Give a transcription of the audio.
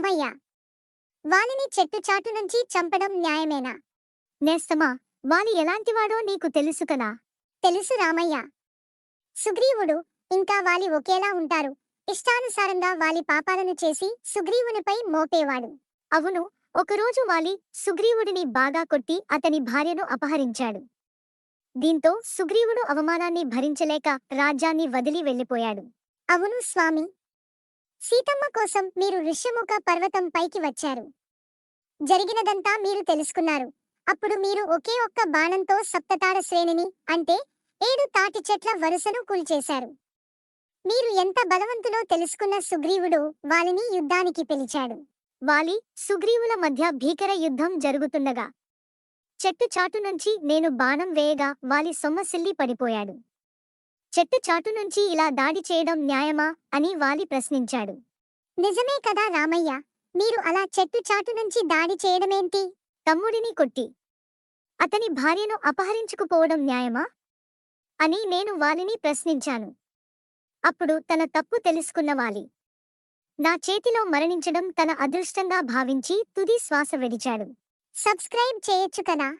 రామయ్య. వాలిని చెట్టు చాటు నుంచి చంపడం న్యాయమేనా? నేస్తమా వాలి ఎలాంటివాడో నీకు తెలుసు కదా? తెలుసు రామయ్య. సుగ్రీవుడు ఇంకా వాలి ఒకేలా ఉంటారు. ఇష్టానుసారంగా వాలి పాపాలను చేసి సుగ్రీవునిపై మోపేవాడు. అవును ఒకరోజు వాలి సుగ్రీవుడిని బాగా కొట్టి అతని భార్యను అపహరించాడు. దీంతో సుగ్రీవుడు అవమానాన్ని భరించలేక రాజ్యాన్ని వదిలి వెళ్ళిపోయాడు. అవును స్వామి సీతమ్మ కోసం మీరు ఋష్యముఖ పర్వతం పైకి వచ్చారు. జరిగినదంతా మీరు తెలుసుకున్నారు. అప్పుడు మీరు ఒకే ఒక్క బాణంతో సప్తతార శ్రేణిని అంటే ఏడు తాటి చెట్ల వరుసను కూల్చేశారు. మీరు ఎంత బలవంతులో తెలుసుకున్న సుగ్రీవుడు వాలిని యుద్ధానికి పిలిచాడు. వాలి సుగ్రీవుల మధ్య భీకర యుద్ధం జరుగుతుండగా. చెట్టు చాటు నుంచి నేను బాణం వేయగా వాలి సొమ్మసిల్లి పడిపోయాడు. చెట్టు చాటు నుంచి ఇలా దాడి చేయడం న్యాయమా అని వాలి ప్రశ్నించాడు. నిజమే కదా రామయ్య మీరు అలా చెట్టు చాటు నుంచి దాడి చేయడమేంటి? తమ్ముడిని కొట్టి. అతని భార్యను అపహరించుకుపోవడం న్యాయమా? అని నేను వాలిని ప్రశ్నించాను. అప్పుడు తన తప్పు తెలుసుకున్న వాలి. నా చేతిలో మరణించడం తన అదృష్టంగా భావించి తుది శ్వాస విడిచాడు. సబ్స్క్రైబ్ చేయొచ్చు కదా?